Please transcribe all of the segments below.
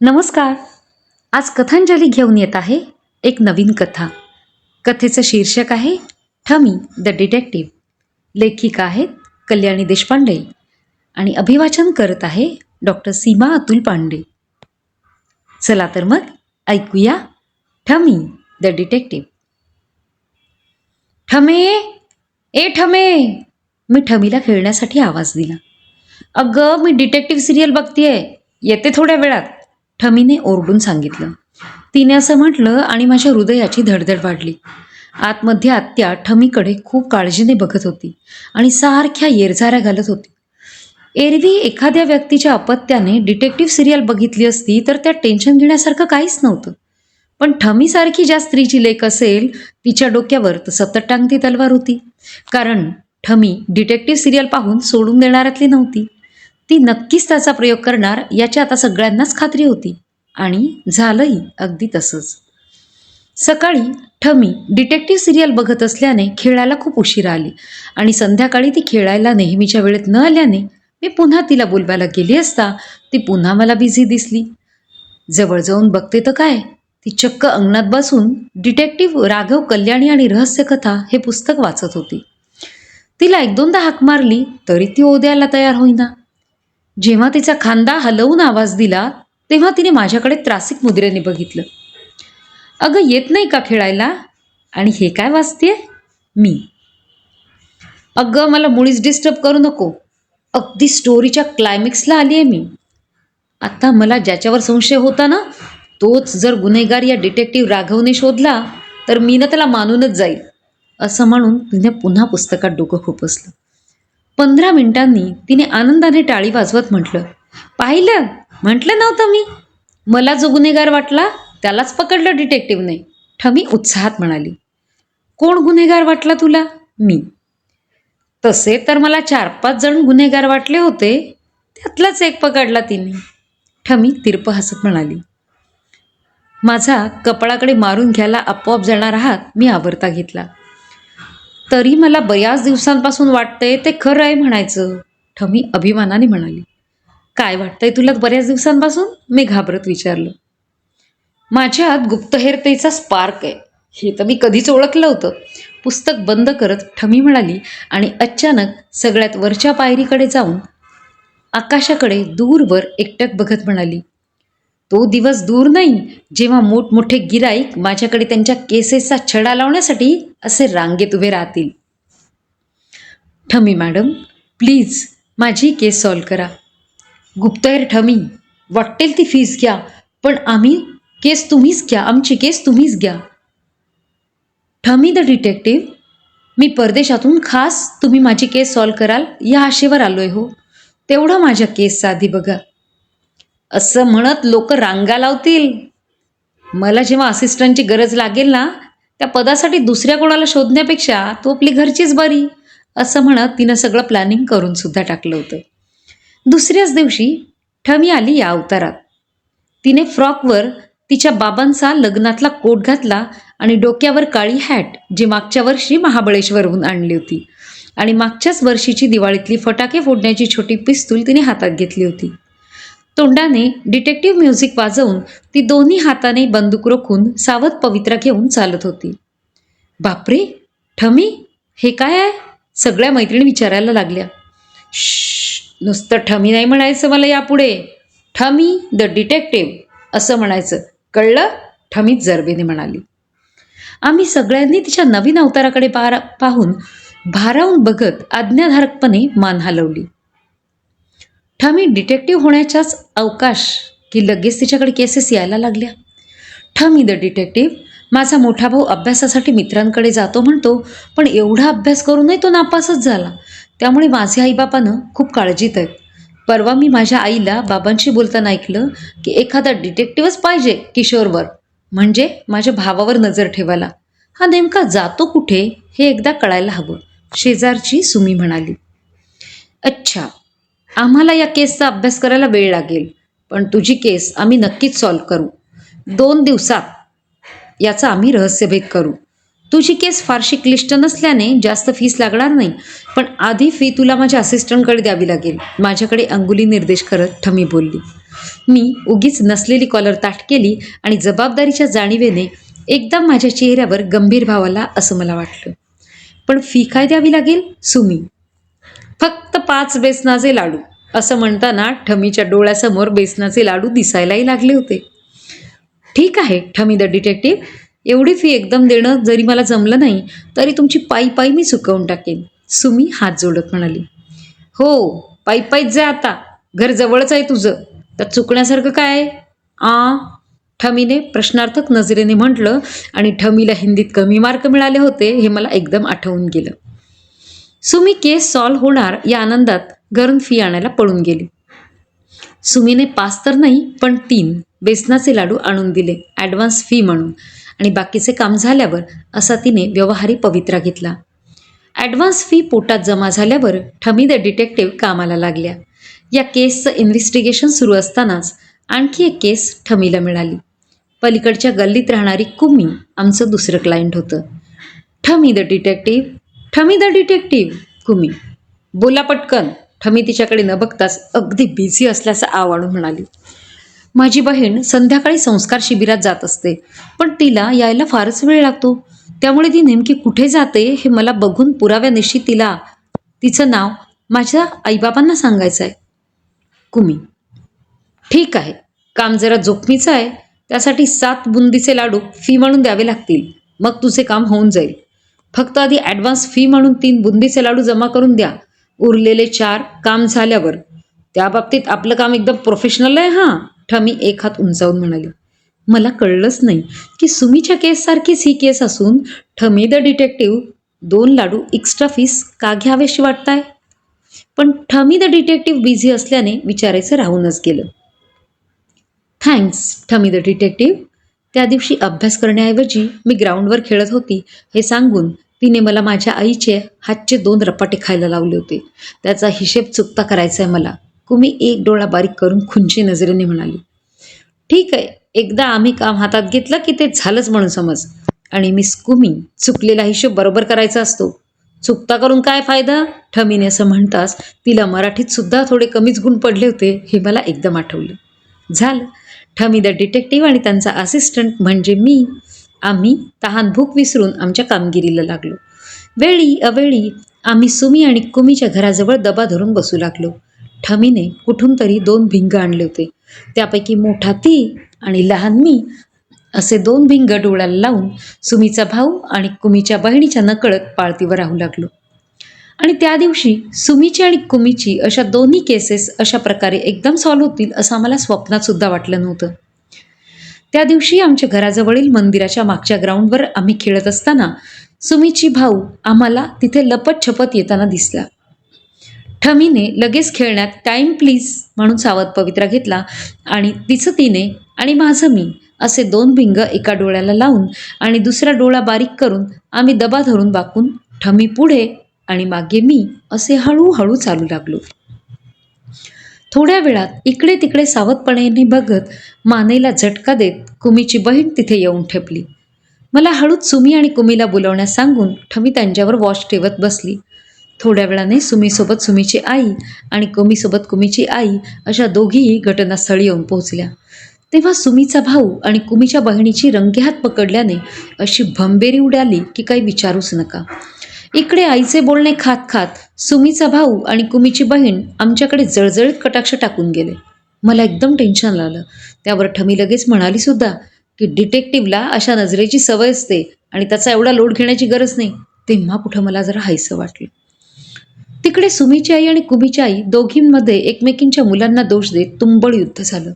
नमस्कार. आज कथांजली घेऊन येत आहे एक नवीन कथा. कथेचं शीर्षक आहे ठमी द डिटेक्टिव्ह. लेखिका आहेत कल्याणी देशपांडे आणि अभिवाचन करत आहे डॉक्टर सीमा अतुल पांडे. चला तर मग ऐकूया ठमी द डिटेक्टिव्ह. ठमे ए ठमे! मी ठमीला खेळण्यासाठी आवाज दिला. अगं मी डिटेक्टिव्ह सिरियल बघतीये. येते थोड्या वेळात. ठमीने ओरडून सांगितलं. तिने असं म्हटलं आणि माझ्या हृदयाची धडधड वाढली. आतमध्ये आत्या ठमीकडे खूप काळजीने बघत होती आणि सारख्या येरझाऱ्या घालत होती. एरवी एखाद्या व्यक्तीच्या अपत्याने डिटेक्टिव्ह सिरियल बघितली असती तर त्या टेन्शन घेण्यासारखं काहीच नव्हतं. पण ठमीसारखी ज्या स्त्रीची लेख असेल तिच्या डोक्यावर तर सतत टांगती तलवार होती. कारण ठमी डिटेक्टिव्ह सिरियल पाहून सोडून देणाऱ्यातली नव्हती. ती नक्कीच त्याचा प्रयोग करणार याची आता सगळ्यांनाच खात्री होती. आणि झालंही अगदी तसंच. सकाळी ठमी डिटेक्टिव्ह सिरियल बघत असल्याने खेळायला खूप उशीर आली. आणि संध्याकाळी ती खेळायला नेहमीच्या वेळेत न आल्याने मी पुन्हा तिला बोलवायला गेली असता ती पुन्हा मला बिझी दिसली. जवळ जाऊन बघते तर काय? ती चक्क अंगणात बसून डिटेक्टिव्ह राघव कल्याणी आणि रहस्यकथा हे पुस्तक वाचत होती. तिला एक दोनदा हाक मारली तरी ती ओद्याला तयार होईना. जेव्हा तिचा खांदा हलवून आवाज दिला तेव्हा तिने माझ्याकडे त्रासिक मुद्रेने बघितलं. अगं येत नाही का खेळायला? आणि हे काय वाचतेय? मी. अगं मला मुळीच डिस्टर्ब करू नको. अगदी स्टोरीच्या क्लायमॅक्सला आली आहे मी. आता मला ज्याच्यावर संशय होता ना तोच जर गुन्हेगार या डिटेक्टिव्ह राघवने शोधला तर मी ना त्याला मानूनच जाईल असं म्हणून तिने पुन्हा पुस्तकात डोकं खुपसलं. पंधरा मिनिटांनी तिने आनंदाने टाळी वाजवत म्हटलं पाहिलं? म्हटलं नव्हतं मी. मला जो गुन्हेगार वाटला त्यालाच पकडलं डिटेक्टिव्हने ठमी उत्साहात म्हणाली कोण गुन्हेगार वाटला तुला? मी. तसे तर मला चार पाच जण गुन्हेगार वाटले होते त्यातलाच एक पकडला तिने. ठमी तिरप हसत म्हणाली माझा कपाळाकडे मारून घ्यायला आपोआप जाणार आहात मी आवरता घेतला. तरी मला बऱ्याच दिवसांपासून वाटतंय ते खरं आहे म्हणायचं. ठमी अभिमानाने म्हणाली. काय वाटतंय तुला बऱ्याच दिवसांपासून? मी घाबरत विचारलं. माझ्यात गुप्तहेरतेचा स्पार्क आहे. हे तर मी कधीच ओळखलं होतं. पुस्तक बंद करत ठमी म्हणाली आणि अचानक सगळ्यात वरच्या पायरीकडे जाऊन आकाशाकडे दूरवर एकटक बघत म्हणाली तो दिवस दूर नाही. जेव्हा मोठमोठे गिराईक माझ्याकडे त्यांच्या केसेसचा छडा लावण्यासाठी असे रांगेत उभे राहतील. ठमी मॅडम. प्लीज माझी केस सॉल्व करा. गुप्तहेर ठमी वाटेल ती फीस घ्या पण आम्ही केस तुम्हीच घ्या आमची केस तुम्हीच घ्या. ठमी द डिटेक्टिव्ह. मी परदेशातून खास तुम्ही माझी केस सॉल्व कराल या आशेवर आलोय हो. तेवढं माझ्या केसचा आधी बघा. असं म्हणत लोक रांगा लावतील. मला जेव्हा असिस्टंटची गरज लागेल ना त्या पदासाठी दुसऱ्या कोणाला शोधण्यापेक्षा तू आपली घरचीच बरी असं म्हणत तिनं सगळं प्लॅनिंग करून सुद्धा टाकलं होतं. दुसऱ्याच दिवशी ठमी आली या अवतारात. तिने फ्रॉकवर तिच्या बाबांचा लग्नातला कोट घातला आणि डोक्यावर काळी हॅट जी मागच्या वर्षी महाबळेश्वरहून आणली होती. आणि मागच्याच वर्षीची दिवाळीतली फटाके फोडण्याची छोटी पिस्तूल तिने हातात घेतली होती. तोंडाने डिटेक्टिव्ह म्युझिक वाजवून ती दोन्ही हाताने बंदूक रोखून सावध पवित्रा घेऊन चालत होती. बापरे! ठमी! हे काय आहे? सगळ्या मैत्रिणी विचारायला लागल्या. नुसतं ठमी नाही म्हणायचं मला यापुढे. ठमी द डिटेक्टिव्ह असं म्हणायचं. कळलं? ठमीत जरबेने म्हणाली. आम्ही सगळ्यांनी तिच्या नवीन अवताराकडे पारा पाहून भारावून बघत आज्ञाधारकपणे मान हलवली. ठमी डिटेक्टिव्ह होण्याच्याच अवकाश की लगेच तिच्याकडे केसेस यायला लागल्या. ठमी द डिटेक्टिव्ह माझा मोठा भाऊ अभ्यासासाठी मित्रांकडे जातो म्हणतो पण एवढा अभ्यास करूनही तो नापासच झाला. त्यामुळे माझे आईबापानं खूप काळजीत आहेत. परवा मी माझ्या आईला बाबांशी बोलताना ऐकलं की एखादा डिटेक्टिव्हच पाहिजे किशोरवर म्हणजे माझ्या भावावर नजर ठेवायला. हा नेमका जातो कुठे हे एकदा कळायला हवं शेजारची सुमी म्हणाली. अच्छा आम्हाला या केसचा अभ्यास करायला वेळ लागेल. पण तुझी केस आम्ही नक्कीच सॉल्व करू. दोन दिवसात याचा आम्ही रहस्यभेद करू. तुझी केस फारशी क्लिष्ट नसल्याने जास्त फीस लागणार नाही पण आधी फी तुला माझ्या असिस्टंटकडे द्यावी लागेल. माझ्याकडे अंगुली निर्देश करत ठमी बोलली. मी उगीच नसलेली कॉलर ताट केली आणि जबाबदारीच्या जाणीवेने एकदम माझ्या चेहऱ्यावर गंभीर भावाला असं मला वाटलं. पण फी काय द्यावी लागेल? सुमी. फक्त पाच बेसनाचे लाडू. असं म्हणताना ठमीच्या डोळ्यासमोर बेसनाचे लाडू दिसायलाही लागले होते. ठीक आहे ठमी द डिटेक्टिव्ह. एवढी फी एकदम देणं जरी मला जमलं नाही तरी तुमची पायी पायी मी चुकवून टाकेन. सुमी हात जोडत म्हणाली. हो पायी पायीच जा आता. घर जवळच आहे तुझं. तर चुकण्यासारखं काय? आ? ठमीने प्रश्नार्थक नजरेने म्हटलं आणि ठमीला हिंदीत कमी मार्क मिळाले होते हे मला एकदम आठवून गेलं. सुमी केस सॉल्व्ह होणार या आनंदात घरून फी आणायला पळून गेली. सुमीने पाच तर नाही पण तीन बेसनाचे लाडू आणून दिले ॲडव्हान्स फी म्हणून. आणि बाकीचे काम झाल्यावर असा तिने व्यवहारी पवित्रा घेतला. ॲडव्हान्स फी पोटात जमा झाल्यावर ठमी द डिटेक्टिव्ह कामाला लागल्या. या केसचं इन्व्हेस्टिगेशन सुरू असतानाच आणखी एक केस ठमीला मिळाली. पलीकडच्या गल्लीत राहणारी कुमी आमचं दुसरं क्लायंट होतं. Thami the detective Thami the detective Kumi. बोला पटकन ठमी तिच्याकडे न बघताच अगदी बिझी असल्याचं आवाडून म्हणाली. माझी बहीण संध्याकाळी संस्कार शिबिरात जात असते पण तिला यायला फारच वेळ लागतो. त्यामुळे ती नेमकी कुठे जाते हे मला बघून पुराव्यानिशी तिला तिचं नाव माझ्या आईबाबांना सांगायचं आहे कुमी. ठीक आहे काम जरा जोखमीचं आहे त्यासाठी सात बुंदीचे लाडू फी म्हणून द्यावे लागतील मग तुझे काम होऊन जाईल. फक्त आधी ॲडव्हान्स फी म्हणून तीन बुंदीचे लाडू जमा करून द्या. उरलेले चार काम झाल्यावर. त्या बाबतीत आपलं काम एकदम प्रोफेशनल आहे हां. ठमी एक हात उंचावून म्हणाली. मला कळलंच नाही की सुमीच्या केससारखीच ही केस असून ठमी द डिटेक्टिव्ह दोन लाडू एक्स्ट्रा फीस का घ्यावेशी वाटताय? पण ठमी द डिटेक्टिव्ह बिझी असल्याने विचारायचं राहूनच गेलं. थँक्स ठमी द डिटेक्टिव्ह त्या दिवशी अभ्यास करण्याऐवजी मी ग्राउंडवर खेळत होती. हे सांगून तिने मला माझ्या आईचे हातचे दोन रपाटे खायला लावले होते. त्याचा हिशेब चुकता करायचा आहे मला. कुमी एक डोळा बारीक करून खुंची नजरेने म्हणाली ठीक आहे एकदा आम्ही काम हातात घेतलं की ते झालंच म्हणून समज. आणि मिस कुमी चुकलेला हिशोब बरोबर करायचा असतो. चुकता करून काय फायदा? ठमीने असं म्हणताच तिला मराठीत सुद्धा थोडे कमीच गुण पडले होते हे मला एकदम आठवलं. झालं. ठमी द डिटेक्टिव्ह आणि त्यांचा असिस्टंट म्हणजे मी आम्ही तहान भूक विसरून आमच्या कामगिरीला लागलो. वेळी अवेळी आम्ही सुमी आणि कुमीच्या घराजवळ दबा धरून बसू लागलो. ठमीने कुठून तरी दोन भिंग आणले होते. त्यापैकी मोठा ती आणि लहान मी असे दोन भिंग डोळ्याला लावून सुमीचा भाऊ आणि कुमीच्या बहिणीच्या नकळत पाळतीवर राहू लागलो. आणि त्या दिवशी सुमीची आणि कुमीची अशा दोन्ही केसेस अशा प्रकारे एकदम सॉल्व्ह होतील असं आम्हाला स्वप्नात सुद्धा वाटलं नव्हतं. त्या दिवशी आमच्या घराजवळील मंदिराच्या मागच्या ग्राउंडवर आम्ही खेळत असताना सुमीची भाऊ आम्हाला तिथे लपत छपत येताना दिसला. ठमीने लगेच खेळण्यात टाईम प्लीज म्हणून सावध पवित्रा घेतला आणि तिचं तिने आणि माझं मी असे दोन भिंग एका डोळ्याला लावून आणि दुसरा डोळा बारीक करून आम्ही दबा धरून बाकून ठमी पुढे आणि मागे मी असे हळूहळू चालू लागलो. थोड्या वेळात इकडे तिकडे सावधपणे बघत मानेला झटका देत कुमीची बहीण तिथे येऊन ठेपली. मला हळूच सुमी आणि कुमीला बोलवण्यास सांगून ठमी त्यांच्यावर वॉच ठेवत बसली. थोड्या वेळाने सुमीसोबत सुमीची आई आणि कुमीसोबत कुमीची आई अशा दोघीही घटनास्थळी येऊन पोहोचल्या. तेव्हा सुमीचा भाऊ आणि कुमीच्या बहिणीची रंगेहात पकडल्याने अशी भंबेरी उडाली की काही विचारूच नका. इकडे आईचे बोलणे खात खात सुमीचा भाऊ आणि कुमीची बहीण आमच्याकडे जळजळीत कटाक्ष टाकून गेले. मला एकदम टेन्शन आलं. त्यावर ठमी लगेच म्हणाली सुद्धा की डिटेक्टिव्हला अशा नजरेची सवय असते आणि त्याचा एवढा लोड घेण्याची गरज नाही. तेव्हा कुठं मला जरा हायसं वाटलं. तिकडे सुमीची आई आणि कुमीची आई दोघींमध्ये एकमेकींच्या मुलांना दोष देत तुंबळ युद्ध झालं.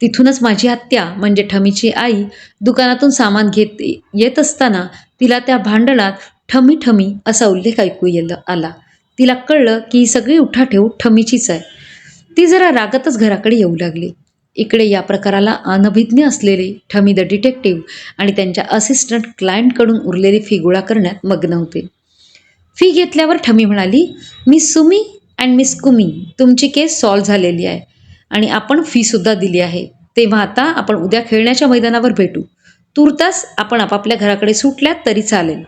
तिथूनच माझी आत्या म्हणजे ठमीची आई दुकानातून सामान घेत येत असताना तिला त्या भांडणात ठमी ठमी असा उल्लेख ऐकू येल आला. तिला कळलं की ही सगळी उठाठेव ठमीचीच आहे. ती जरा रागातच घराकडे येऊ लागली. इकडे या प्रकाराला अनभिज्ञ असलेले ठमी द डिटेक्टिव्ह आणि त्यांच्या असिस्टंट क्लायंटकडून उरलेली फी गोळा करण्यात मग्न होते. फी घेतल्यावर ठमी म्हणाली miss Sumi and miss Kumi तुमची केस सॉल्व्ह झालेली आहे आणि आपण फीसुद्धा दिली आहे. तेव्हा आता आपण उद्या खेळण्याच्या मैदानावर भेटू. तुर्तास आपण आपापल्या घराकडे सुटल्यात तरी चालेल.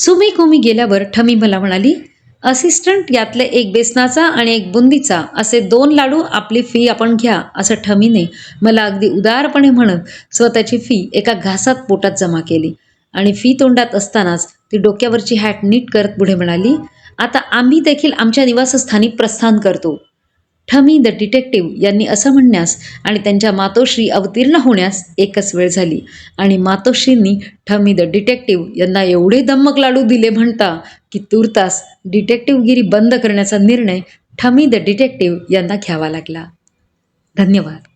सुमी कुमी गेल्यावर ठमी मला म्हणाली असिस्टंट यातले एक बेसनाचा आणि एक बुंदीचा असे दोन लाडू आपली फी आपण घ्या असं ठमीने मला अगदी उदारपणे म्हणत स्वतःची फी एका घासात पोटात जमा केली. आणि फी तोंडात असतानाच ती डोक्यावरची हॅट नीट करत पुढे म्हणाली आता आम्ही देखील आमच्या निवासस्थानी प्रस्थान करतो. ठमी द डिटेक्टिव्ह यांनी असं म्हणण्यास आणि त्यांच्या मातोश्री अवतीर्ण होण्यास एकच वेळ झाली. आणि मातोश्रींनी ठमी द डिटेक्टिव्ह यांना एवढे दम्मक लाडू दिले म्हणता की तुर्तास डिटेक्टिव्हगिरी बंद करण्याचा निर्णय ठमी द डिटेक्टिव्ह यांना घ्यावा लागला. धन्यवाद.